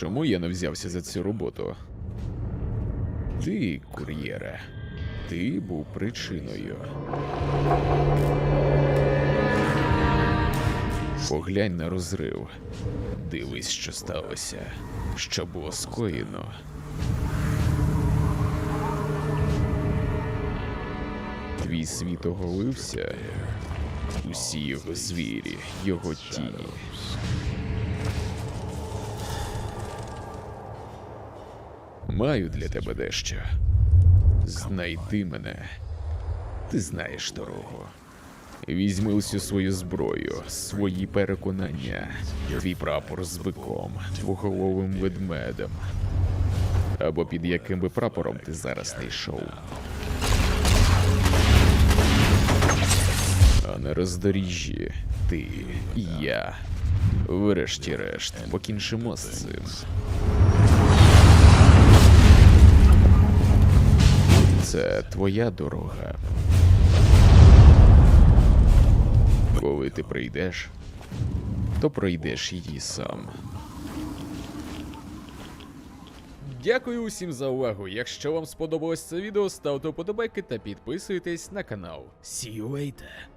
Чому я не взявся за цю роботу? Ти, кур'єре, ти був причиною. Поглянь на розрив. Дивись, що сталося, що було скоєно. Твій світ оголився, усі його звірі, його тіні. Маю для тебе дещо. Знайди мене. Ти знаєш дорогу. Візьми усю свою зброю, свої переконання, твій прапор з биком, двоголовим ведмедем. Або під яким би прапором ти зараз не йшов. А на роздоріжжі ти і я. Врешті-решт, покінчимо з цим. Це твоя дорога. Коли ти прийдеш, то пройдеш її сам. Дякую усім за увагу. Якщо вам сподобалось це відео, ставте вподобайки та підписуйтесь на канал. See you later.